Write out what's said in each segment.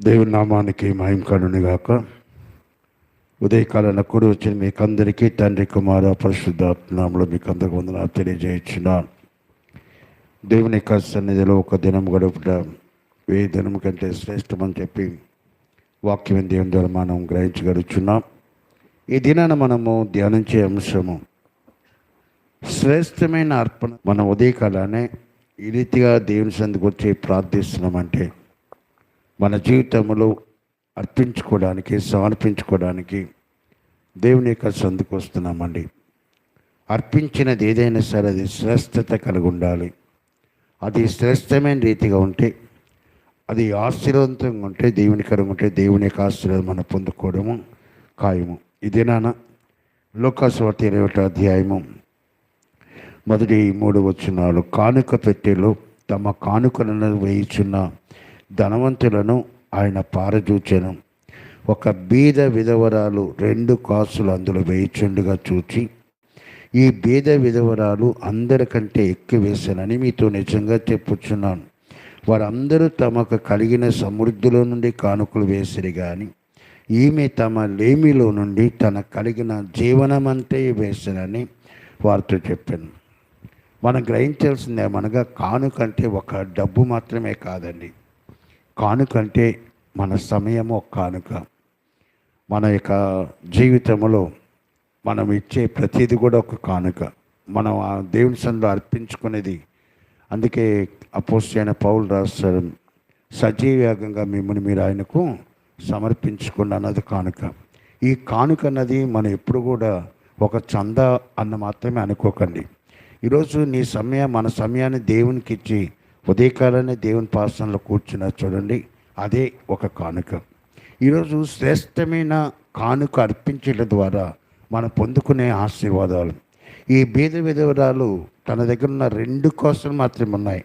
దేవుని నామానికి మహిమ కలుగును గాక ఉదయకాలంలో కూడి వచ్చిన మీకు అందరికీ తండ్రి కుమార పరిశుద్ధాత్మలో మీకు అందరికి వందన తెలియజేయించిన దేవుని యొక్క సన్నిధిలో ఒక దినం గడుపుట ఏ దినం కంటే శ్రేష్టమని చెప్పి వాక్యం దేవుని ద్వారా మనం గ్రహించగలుగుతున్నాం ఈ దినాన మనము ధ్యానించే అంశము శ్రేష్టమైన అర్పణ. మన ఉదయకాలానే ఈ రీతిగా దేవుని సందికి వచ్చి ప్రార్థిస్తున్నామంటే మన జీవితంలో అర్పించుకోవడానికి సమర్పించుకోవడానికి దేవుని యొక్క సందుకు వస్తున్నామండి. అర్పించినది ఏదైనా సరే అది శ్రేష్టత కలిగి ఉండాలి. అది శ్రేష్టమైన రీతిగా ఉంటే అది ఆశీర్వంతంగా ఉంటే దేవునికరంగా ఉంటే దేవుని యొక్క ఆశీర్వాదం మనం పొందుకోవడము ఖాయము. ఇది లోకాసువార్త ఇరవై ఒకటో అధ్యాయము మొదటి మూడు వచనాలు. కానుక పెట్టెలో తమ కానుకలను వేయిచున్న ధనవంతులను ఆయన పారజూచెను. ఒక బీద విధవరాలు రెండు కాసులు అందులో వేయిచుండగా చూచి ఈ బీద విధవరాలు అందరికంటే ఎక్కువ వేశానని మీతో నిజంగా చెప్పుచున్నాను. వారందరూ తమకు కలిగిన సమృద్ధిలో నుండి కానుకలు వేసిరి కానీ ఈమె తమ లేమిలో నుండి తన కలిగిన జీవనమంతే వేసినని వారితో చెప్పాను. మనం గ్రహించాల్సింది ఏమనగా కానుకంటే ఒక డబ్బు మాత్రమే కాదండి. కానుక అంటే మన సమయము ఒక కానుక. మన యొక్క జీవితంలో మనం ఇచ్చే ప్రతిదీ కూడా ఒక కానుక. మనం ఆ దేవుని సందులో అర్పించుకునేది. అందుకే అపోస్తైన పౌలు రాస్తారు సజీవేగంగా మిమ్మల్ని మీరు ఆయనకు సమర్పించుకోండి అన్నది కానుక. ఈ కానుక అన్నది మనం ఎప్పుడు కూడా ఒక చందా అన్న మాత్రమే అనుకోకండి. ఈరోజు నీ సమయం మన సమయాన్ని దేవునికి ఇచ్చి ఉదయకాలాన్ని దేవుని పాసనలో కూర్చున్న చూడండి అదే ఒక కానుక. ఈరోజు శ్రేష్టమైన కానుక అర్పించడం ద్వారా మనం పొందుకునే ఆశీర్వాదాలు. ఈ బీద విధవరాలు తన దగ్గర ఉన్న రెండు కోసం మాత్రమే ఉన్నాయి.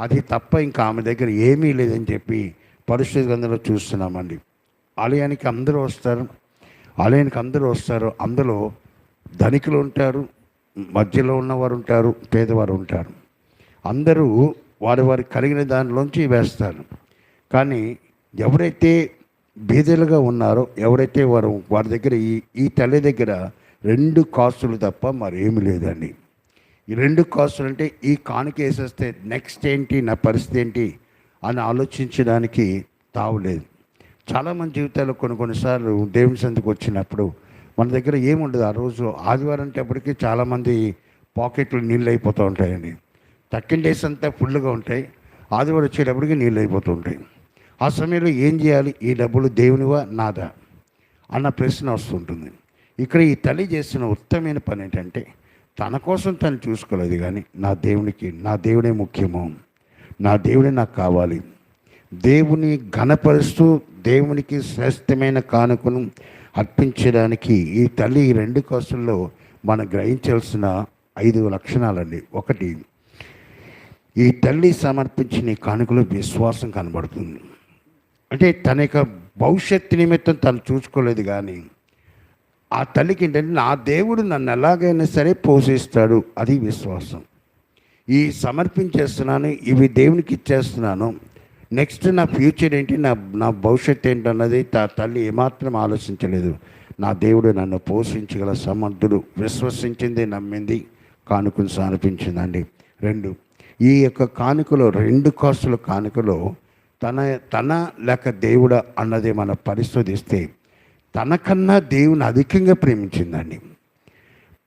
అది తప్ప ఇంకా ఆమె దగ్గర ఏమీ లేదని చెప్పి పరిశుద్ధ గ్రంథంలో చూస్తున్నామండి. ఆలయానికి అందరూ వస్తారు. ఆలయానికి అందరూ వస్తారు. అందులో ధనికులు ఉంటారు మధ్యలో ఉన్నవారు ఉంటారు పేదవారు ఉంటారు. అందరూ వారి వారి కలిగిన దానిలోంచి వేస్తారు కానీ ఎవరైతే బీదలుగా ఉన్నారో ఎవరైతే వారు వారి దగ్గర ఈ ఈ తల్లి దగ్గర రెండు కాసులు తప్ప మరేమి లేదండి. ఈ రెండు కాసులు అంటే ఈ కానుక వేసేస్తే నెక్స్ట్ ఏంటి నా పరిస్థితి ఏంటి అని ఆలోచించడానికి తావులేదు చాలామంది జీవితాల్లో కొన్ని కొన్నిసార్లు దేవుని సందుకు వచ్చినప్పుడు మన దగ్గర ఏముండదు. ఆ రోజు ఆదివారం అంటేప్పటికీ చాలామంది పాకెట్లు నీళ్ళు అయిపోతూ ఉంటాయండి. తక్కిన డేస్ అంతా ఫుల్గా ఉంటాయి. ఆదివారం వచ్చేటప్పటికి నీళ్ళు అయిపోతూ ఉంటాయి. ఆ సమయంలో ఏం చేయాలి? ఈ డబ్బులు దేవునివా? నాదా? అన్న ప్రశ్న వస్తుంటుంది. ఇక్కడ ఈ తల్లి చేసిన ఉత్తమైన పని ఏంటంటే తన కోసం తను చూసుకోలేదు కానీ నా దేవునికి నా దేవుడే ముఖ్యము. నా దేవుడే నాకు కావాలి. దేవుని ఘనపరుస్తూ దేవునికి శ్రేష్టమైన కానుకను అర్పించడానికి ఈ తల్లి ఈ రెండు కోసంలో మనం గ్రహించాల్సిన ఐదు లక్షణాలండి. ఒకటి ఈ తల్లి సమర్పించిన ఈ కానుకలో విశ్వాసం కనబడుతుంది. అంటే తన యొక్క భవిష్యత్తు నిమిత్తం తను చూసుకోలేదు కానీ ఆ తల్లికి ఏంటంటే నా దేవుడు నన్ను ఎలాగైనా సరే పోషిస్తాడు అది విశ్వాసం. ఈ సమర్పించేస్తున్నాను ఇవి దేవునికి ఇచ్చేస్తున్నాను. నెక్స్ట్ నా ఫ్యూచర్ ఏంటి నా నా భవిష్యత్ ఏంటన్నది తా తల్లి ఏమాత్రం ఆలోచించలేదు. నా దేవుడు నన్ను పోషించగల సమర్థుడు విశ్వసించింది నమ్మింది కానుకలు సమర్పించిందండి. రెండు ఈ యొక్క కానుకలో రెండు కాసుల కానుకలో తన తన లేక దేవుడు అన్నది మనం పరిశోధిస్తే తనకన్నా దేవుని అధికంగా ప్రేమించిందండి.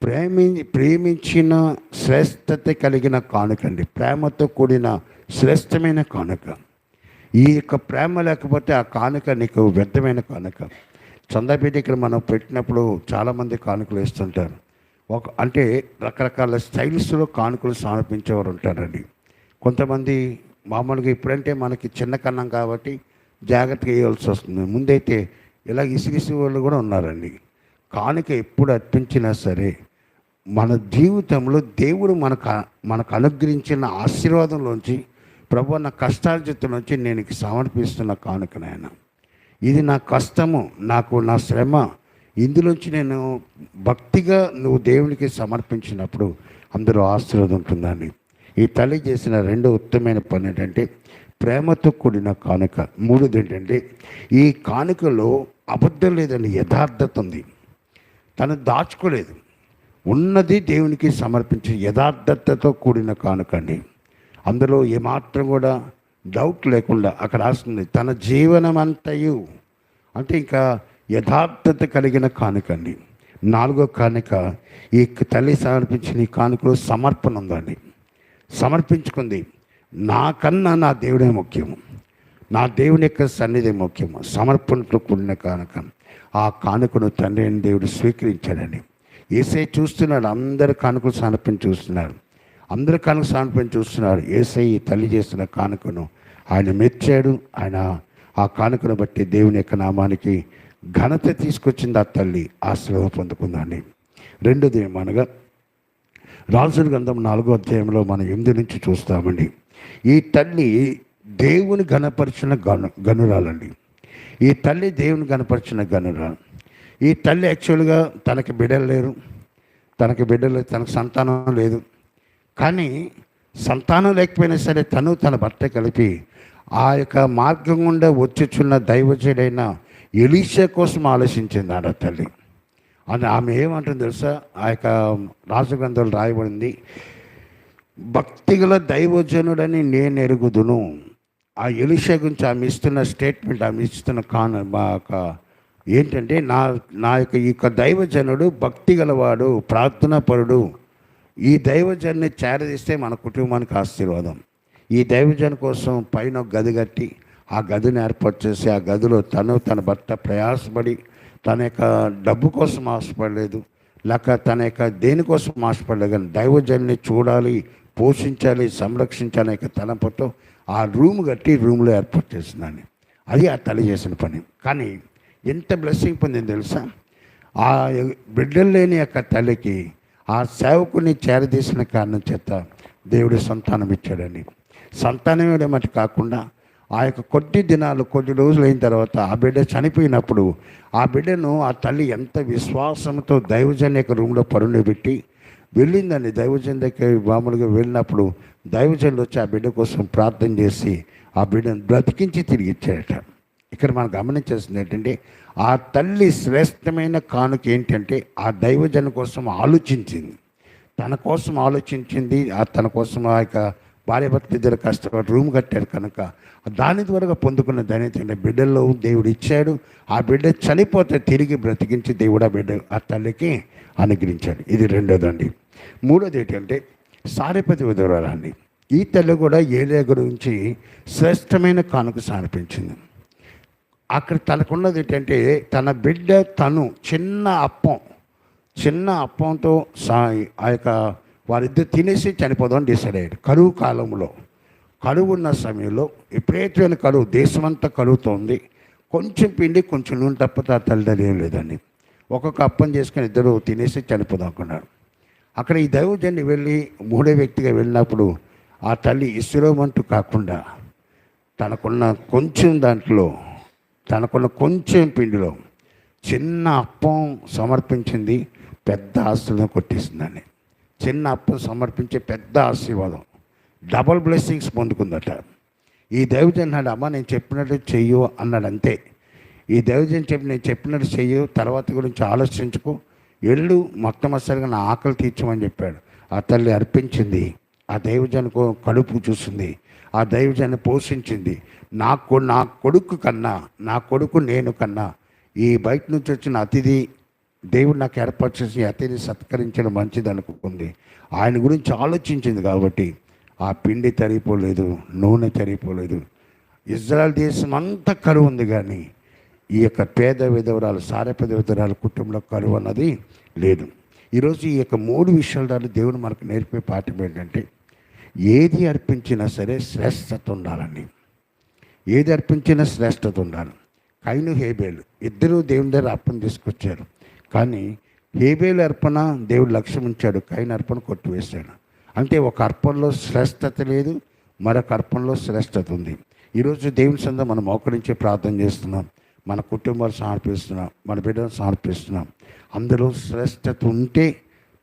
ప్రేమి ప్రేమించిన శ్రేష్టత కలిగిన కానుక అండి. ప్రేమతో కూడిన శ్రేష్టమైన కానుక. ఈ యొక్క ప్రేమ లేకపోతే ఆ కానుక నీకు వ్యర్థమైన కానుక. చందాపేట ఇక్కడ మనం పెట్టినప్పుడు చాలామంది కానుకలు వేస్తుంటారు. ఒక అంటే రకరకాల స్టైల్స్లో కానుకలు సమర్పించేవారు ఉంటారండి. కొంతమంది మామూలుగా ఇప్పుడంటే మనకి చిన్న కన్నం కాబట్టి జాగ్రత్తగా వేయవలసి వస్తుంది. ముందైతే ఇలా ఇసిగిసి వాళ్ళు కూడా ఉన్నారండి. కానుక ఎప్పుడు అర్పించినా సరే మన జీవితంలో దేవుడు మనకు మనకు అనుగ్రహించిన ఆశీర్వాదంలోంచి ప్రభు నా కష్టార్జితం నుంచి నేను సమర్పిస్తున్న కానుక నాయన. ఇది నా కష్టము నాకు నా శ్రమ ఇందులోంచి నేను భక్తిగా నువ్వు దేవునికి సమర్పించినప్పుడు అందరూ ఆశీర్వాదం ఉంటుందని. ఈ తల్లి చేసిన రెండో ఉత్తమైన పని ఏంటంటే ప్రేమతో కూడిన కానుక. మూడోది ఏంటంటే ఈ కానుకలో అబద్ధం లేదని యథార్థత ఉంది. తను దాచుకోలేదు. ఉన్నది దేవునికి సమర్పించిన యథార్థతతో కూడిన కానుక అండి. అందులో ఏమాత్రం కూడా డౌట్ లేకుండా అక్కడ రాస్తుంది తన జీవనమంతయు. అంటే ఇంకా యథార్థత కలిగిన కానుకండి. నాలుగో కానుక ఈ తల్లి సమర్పించిన ఈ కానుకలో సమర్పణ ఉందండి. సమర్పించుకుంది. నాకన్నా నా దేవుడే ముఖ్యము. నా దేవుని యొక్క సన్నిధి ముఖ్యము. సమర్పణతో కూడిన కానుక. ఆ కానుకను తండ్రి అయిన దేవుడు స్వీకరించాడని ఏసై చూస్తున్నాడు. అందరు కానుకలు సమర్పించి చూస్తున్నారు. అందరు కానుక సమర్పించి చూస్తున్నారు. ఏసై ఈ తల్లి చేసిన కానుకను ఆయన మెచ్చాడు. ఆయన ఆ కానుకను బట్టి దేవుని యొక్క నామానికి ఘనత తీసుకొచ్చింది ఆ తల్లి ఆశ్రమ పొందుకుందని రెండోది ఏమనగా రాజుల గ్రంథం నాలుగో అధ్యాయంలో మనం ఎనిమిది నుంచి చూస్తామండి. ఈ తల్లి దేవుని గణపరిచిన గను గనురాలండి. ఈ తల్లి దేవుని గణపరిచిన గనురాలు. ఈ తల్లి యాక్చువల్గా తనకి బిడ్డలు లేరు. తనకి బిడ్డలు తనకు సంతానం లేదు. కానీ సంతానం లేకపోయినా సరే తను తన భర్త కలిపి ఆ యొక్క మార్గం గుండా వచ్చుచున్న దైవజుడైన ఎలీషా కోసం ఆలోచించింది ఆడ తల్లి. అని ఆమె ఏమంటుంది తెలుసా? ఆ యొక్క రాజగ్రంథాలు రాయబడింది భక్తిగల దైవజనుడని నేను ఎరుగుదును. ఆ ఎలిషా గురించి ఆమె ఇస్తున్న స్టేట్మెంట్ ఆమె ఇస్తున్న కాను మా యొక్క ఏంటంటే నా నా యొక్క ఈ యొక్క దైవజనుడు భక్తి గలవాడు ప్రార్థనా పరుడు ఈ దైవజన్ని చేరదీస్తే మన కుటుంబానికి ఆశీర్వాదం. ఈ దైవజన్ కోసం పైన ఒక గది కట్టి ఆ గదిని ఏర్పాటు చేసి ఆ గదిలో తను తన భర్త ప్రయాసపడి తన యొక్క డబ్బు కోసం ఆశపడలేదు. లేక తన యొక్క దేనికోసం ఆశపడలేదు. కానీ దైవజన్ని చూడాలి పోషించాలి సంరక్షించాలి యొక్క తలంపుతో ఆ రూమ్ కట్టి రూమ్లో ఏర్పాటు చేసిందని అది ఆ తల్లి చేసిన పని. కానీ ఎంత బ్లెస్సింగ్ పొందింది తెలుసా? ఆ బిడ్డలు లేని యొక్క తల్లికి ఆ సేవకుని చేరదీసిన కారణం చేత దేవుడు సంతానం ఇచ్చాడని సంతానం ఇవ్వడం మటు కాకుండా ఆ యొక్క కొద్ది దినాలు కొద్ది రోజులు అయిన తర్వాత ఆ బిడ్డ చనిపోయినప్పుడు ఆ బిడ్డను ఆ తల్లి ఎంత విశ్వాసంతో దైవజన్ యొక్క రూమ్లో పరుండి వెళ్ళిందండి దైవజన్ దగ్గర మామూలుగా వెళ్ళినప్పుడు దైవజన్లు వచ్చి ఆ బిడ్డ కోసం ప్రార్థన చేసి ఆ బిడ్డను బ్రతికించి తిరిగి ఇచ్చారట. ఇక్కడ మనం గమనించాల్సింది ఏంటంటే ఆ తల్లి శ్రేష్టమైన కానుక ఏంటంటే ఆ దైవజన కోసం ఆలోచించింది. తన కోసం ఆలోచించింది ఆ తన కోసం ఆ యొక్క భార్య భర్త ఇద్దరు కష్టపడి రూమ్ కట్టారు కనుక దాని ద్వారా పొందుకున్న ధన్యత బిడ్డల్లో దేవుడు ఇచ్చాడు. ఆ బిడ్డ చనిపోతే తిరిగి బ్రతికించి దేవుడు ఆ బిడ్డ ఆ తల్లికి అనుగ్రహించాడు. ఇది రెండోదండి. మూడోది ఏంటంటే సారిపతి విధవరాలండి. ఈ తల్లి కూడా ఏలియా గురించి శ్రేష్టమైన కానుక సమర్పించింది అక్కడ తనకున్నది ఏంటంటే తన బిడ్డ తను చిన్న అప్పం చిన్న అప్పంతో సా ఆ యొక్క వారిద్దరు తినేసి చనిపోదామని డిసైడ్ అయ్యాడు. కరువు కాలంలో కరువు ఉన్న సమయంలో విపరీతమైన కరువు దేశమంతా కరువుతోంది. కొంచెం పిండి కొంచెం నూనె తప్ప తల్లిదండ్రులు ఏం లేదండి. ఒక్కొక్క అప్పం చేసుకుని ఇద్దరు తినేసి చనిపోదాం అనుకున్నారు. అక్కడ ఈ దైవజన్ని వెళ్ళి మూడో వ్యక్తిగా వెళ్ళినప్పుడు ఆ తల్లి ఇసురోమంటూ కాకుండా తనకున్న కొంచెం దాంట్లో తనకున్న కొంచెం పిండిలో చిన్న అప్పం సమర్పించింది పెద్ద ఆస్తులను కొట్టేసిందని చిన్న అప్పు సమర్పించే పెద్ద ఆశీర్వాదం. డబల్ బ్లెస్సింగ్స్ పొందుకుందట. ఈ దైవజన్ అన్నాడు అమ్మ నేను చెప్పినట్టు చెయ్యు అన్నాడు అంతే. ఈ దైవజన్ చెప్పి నేను చెప్పినట్టు చెయ్యు తర్వాత గురించి ఆలోచించుకో. ఎల్లు మొత్తం నా ఆకలి తీర్చమని చెప్పాడు. ఆ తల్లి అర్పించింది. ఆ దైవజనకు కడుపు చూసింది. ఆ దైవజాన్ని పోషించింది. నా కొ నా కొడుకు కన్నా నా కొడుకు నేను కన్నా ఈ బయట నుంచి వచ్చిన అతిథి దేవుడు నాకు ఏర్పాటు చేసి అతని సత్కరించడం మంచిది అనుకుంది. ఆయన గురించి ఆలోచించింది కాబట్టి ఆ పిండి తరిగిపోలేదు నూనె తరిగిపోలేదు. ఇజ్రాయల్ దేశం అంతా కరువు ఉంది కానీ ఈ యొక్క పేద విధవరాలు సారపేద విధవరాలు కుటుంబంలో కరువు అన్నది లేదు. ఈరోజు ఈ యొక్క మూడు విషయాల ద్వారా దేవుడు మనకు నేర్పే పాఠం ఏంటంటే ఏది అర్పించినా సరే శ్రేష్టత ఉండాలండి. ఏది అర్పించినా శ్రేష్టత ఉండాలి. కైను హేబేలు ఇద్దరు దేవుని దగ్గర అర్పణ తీసుకొచ్చారు. కానీ హేబేలు అర్పణ దేవుడు లక్ష్యం ఉంచాడు కైన అర్పణ కొట్టివేశాడు. అంటే ఒక అర్పణలో శ్రేష్టత లేదు మరొక అర్పణలో శ్రేష్టత ఉంది. ఈరోజు దేవుని సంద మనం మోకరించి ప్రార్థన చేస్తున్నాం. మన కుటుంబాలు సమర్పిస్తున్నాం మన బిడ్డలు సమర్పిస్తున్నాం. అందులో శ్రేష్టత ఉంటే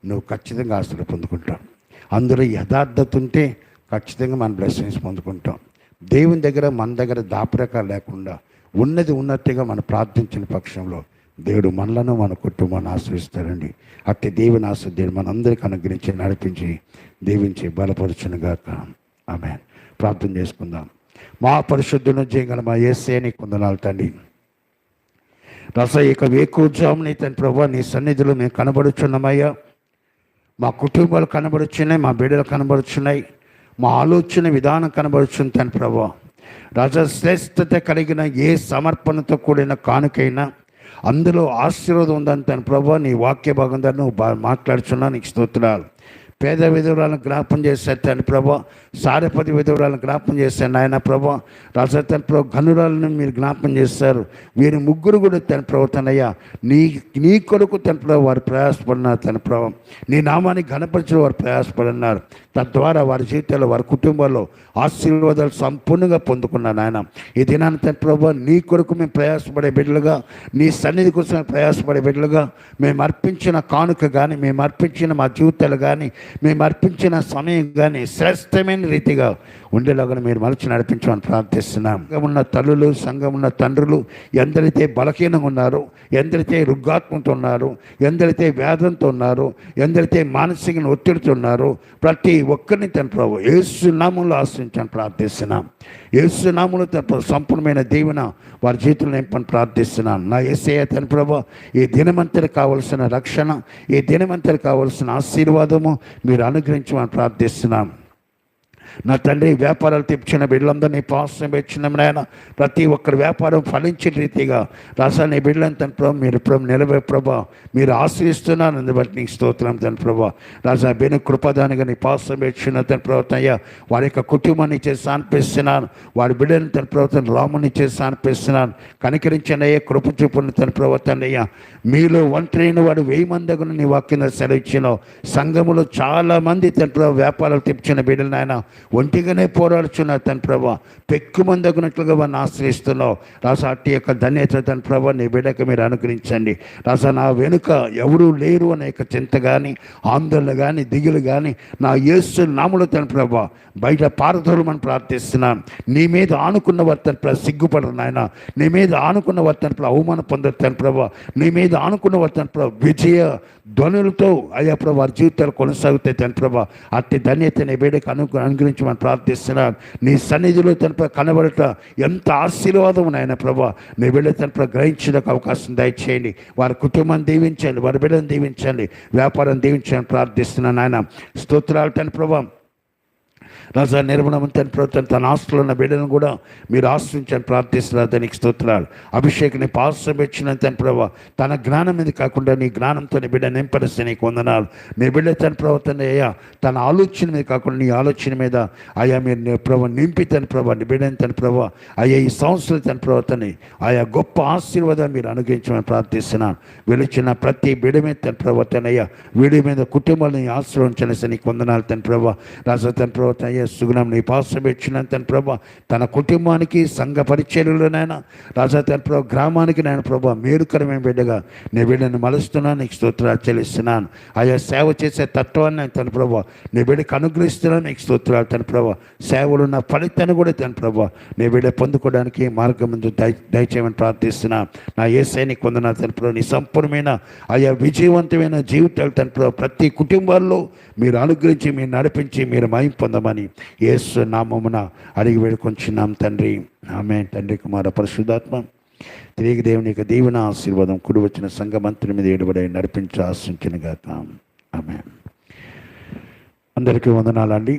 నువ్వు ఖచ్చితంగా ఆస్తులు పొందుకుంటావు. అందులో యథార్థత ఉంటే ఖచ్చితంగా మన బ్లెస్సింగ్స్ పొందుకుంటాం. దేవుని దగ్గర మన దగ్గర దాపరకాలు లేకుండా ఉన్నది ఉన్నట్టుగా మనం ప్రార్థించిన పక్షంలో దేవుడు మనలను మన కుటుంబాన్ని ఆశ్రయిస్తారండి అట్టి దేవుని ఆశ్రయం మనందరికీ అనుగ్రహించి నడిపించి దీవించి బలపరచునుగాక. ఆమె ప్రార్థన చేసుకుందాం. మా పరిశుద్ధులను చేయగల మా ఏసేని కొందనాలు తండ్రి. రస ఇక వేకూర్జాముని తన ప్రభు నీ సన్నిధిలో మేము కనబడుచున్నామయ్యా. మా కుటుంబాలు కనబడుచున్నాయి మా బిడ్డలు కనబడుచున్నాయి మా ఆలోచన విధానం కనబడుచుంది తన ప్రభా. రజశ్రేష్టత కలిగిన ఏ సమర్పణతో కూడిన కానుకైనా అందులో ఆశీర్వాదం ఉందని తన ప్రభా నీ వాక్య భాగం ద్వారా నువ్వు మాట్లాడుచున్నా నీకు స్తోత్రాలు. పేద విధురాలను జ్ఞాపం చేశారు తండ్రి ప్రభా సారపతి విధురాలను జ్ఞాపం చేశారు నాయన ప్రభా రాజతన్ ప్రభు గనురాలను మీరు జ్ఞాపం చేస్తారు. వీరి ముగ్గురు కూడా తన ప్రవర్తనయ్యా నీ నీ కొరకు తన ప్రభు వారు ప్రయాసపడినారు తన ప్రభు. నీ నామాన్ని ఘనపరిచిన వారు ప్రయాసపడినారు. తద్వారా వారి జీవితంలో వారి కుటుంబంలో ఆశీర్వాదాలు సంపూర్ణంగా పొందుకున్నాను ఆయన ఈ దినాన్ని ప్రభావ ప్రభు నీ కొరకు మేము ప్రయాసపడే బిడ్డలుగా నీ సన్నిధి కోసం ప్రయాసపడే బిడ్డలుగా మేము అర్పించిన కానుక కానీ మేము అర్పించిన మా జీవితాలు కానీ మేము అర్పించిన సమయం కానీ శ్రేష్టమైన రీతిగా ఉండేలాగా మీరు మలచి నడిపించమని ప్రార్థిస్తున్నాం. సంఘం ఉన్న తల్లులు సంఘం ఉన్న తండ్రులు ఎందరైతే బలహీనంగా ఉన్నారో ఎందరైతే రుగ్గాత్మతో ఉన్నారు ఎందరైతే వేదంతో ఉన్నారు ఎందరైతే మానసిక ఒత్తిడితో ఉన్నారు ప్రతి ఒక్కరిని తన ప్రభు. ఏసునామంలో ఆశ్రయించని ప్రార్థిస్తున్నాం. ఏసునామంలో తన ప్రభు. సంపూర్ణమైన దీవెన వారి జీవితంలో నింపని ప్రార్థిస్తున్నాను నా ఏసయ్య తన ప్రభు ఈ దినమంతటి కావలసిన రక్షణ ఈ దినమంతటి కావలసిన ఆశీర్వాదము మీరు అనుగ్రహించమని ప్రార్థిస్తున్నాం. నా తండ్రి వ్యాపారాలు తెప్పించిన బిడ్డలందరినీ పాసం ఇచ్చిన నాయన ప్రతి ఒక్కరి వ్యాపారం ఫలించిన రీతిగా రాసాన్ని బిడ్డలను తన ప్రభు మీరు ప్రభు నిలబే ప్రభా. మీరు ఆశ్రయిస్తున్నాను అందుబట్టి నీకు స్తోత్రం తన ప్రభా. రాజా బిను కృపదానిగా నీ పాసం ఇచ్చిన తన ప్రవర్తనయ్యా వారి యొక్క కుటుంబాన్ని చేసి అనిపిస్తున్నాను వారి బిడ్డలను తన ప్రవర్తన రాముని చేసి అనిపిస్తున్నాను కనికరించిన కృప చూపుని తన ప్రవర్తనయ్యా మీలో ఒంటరైన వాడు వెయ్యి మందగును నీ వాక్యం సెలవిచ్చినావు సంఘములో చాలా మంది తన ప్రభు వ్యాపారాలు తెప్పించిన బిడ్డలు నాయన. ఒంటిగానే పోరాడుచున్నారు తన ప్రభా పెక్కు మందగునట్లుగా వారిని ఆశ్రయిస్తున్నావు. రాసా అట్టి యొక్క ధన్యత తన ప్రభా నీ బిడ్డకు మీరు అనుగ్రహించండి. రాసా నా వెనుక ఎవరూ లేరు అనే యొక్క చింత కానీ ఆందోళన కానీ దిగులు కానీ నా యేసు నాములు తన ప్రభా బయట పారదోరమని ప్రార్థిస్తున్నాను నీ మీద ఆనుకున్న వారు ప్రభా సిగ్గుపడరు నాయన. నీ మీద ఆనుకున్న వారు ప్రభా అవమానం పొందరు తన ప్రభా. నీ మీద ఆనుకున్న వారు ప్రభా విజయ ధ్వనులతో అయ్యా ప్రభా వారి జీవితాలు కొనసాగుతాయి తన ప్రభా. అట్టి ధన్యత నీ బిడ్డకు అనుగ్రహం అనుగ్రహించి మనం ప్రార్థిస్తున్నాను నీ సన్నిధిలో తనపై కనబడట ఎంత ఆశీర్వాదం నాయన ప్రభా. నీ బిడ్డ తనపై గ్రహించడానికి అవకాశం దయచేయండి. వారి కుటుంబాన్ని దీవించండి వారి బిడ్డను దీవించండి వ్యాపారం దీవించండి ప్రార్థిస్తున్నాను నాయన. స్తోత్రాలు తన ప్రభా. రాజా నిర్మణం ప్రభుత్వం తన ఆస్తులు ఉన్న బిడ్డను కూడా మీరు ఆశ్రయించని ప్రార్థిస్తున్నారు దానికి స్తోత్రాలు. అభిషేక్ని పాశ్రం ఇచ్చిన తన ప్రభా తన జ్ఞానం మీద కాకుండా నీ జ్ఞానంతో నీ బిడ్డ నింపరిస్తే నీకు వందనాలు. నీ బిడ్డ తన ప్రవర్తన అయ్యా తన ఆలోచన మీద కాకుండా నీ ఆలోచన మీద అయ్యా మీరు నీ నింపి తన ప్రభా నీ బిడ్డని తన ప్రభా అయ్యా ఈ సంవత్సరం తన ప్రవర్తన ఆయా గొప్ప ఆశీర్వాదాన్ని మీరు అనుగ్రహించమని ప్రార్థిస్తున్నాను. వెలిచిన ప్రతి బిడ్డ మీద తన ప్రవర్తన అయ్యా వీడి మీద కుటుంబాన్ని ఆశ్రయించనేసి నీకు వందనాలు తన ప్రభా. రాజా తన ప్రవర్తన అయ్యా సుగుణం నీ పాసం ఇచ్చిన తన ప్రభా తన కుటుంబానికి సంఘ పరిచర్యలోనైనా రాజా తన ప్రభా గ్రామానికి నేను ప్రభా మేలుకరమైన బిడ్డగా నీ బిడ్డను మలుస్తున్నాను నీకు స్తోత్రాలు చెల్లిస్తున్నాను. ఆయా సేవ చేసే తత్వాన్ని నేను తన ప్రభా నీ బిడ్డకు అనుగ్రహిస్తున్నాను నీకు స్తోత్రాలు తన ప్రభా. సేవలు ఉన్న ఫలితాన్ని కూడా తన ప్రభా నీ బిడ్డ పొందుకోవడానికి మార్గం ముందు దయ దయచేయమని ప్రార్థిస్తున్నా. నా ఏ సైనిక పొందిన తన ప్రభు నీ సంపూర్ణమైన ఆయా విజయవంతమైన జీవితాలు తన ప్రభు ప్రతి కుటుంబాల్లో మీరు అనుగ్రహించి మీరు నడిపించి మీరు మయం పొందమని ఏసు నామమున అడిగి వేడుకొంచున్నాం తండ్రి. ఆమె తండ్రి కుమార పరిశుద్ధాత్మ తిరిగి దేవుని యొక్క దీవెన ఆశీర్వాదం కుడి వచ్చిన సంఘమంత్రి మీద ఏడుబడి నడిపించి ఆశించిన గాక ఆమె అందరికీ వందనాలండి.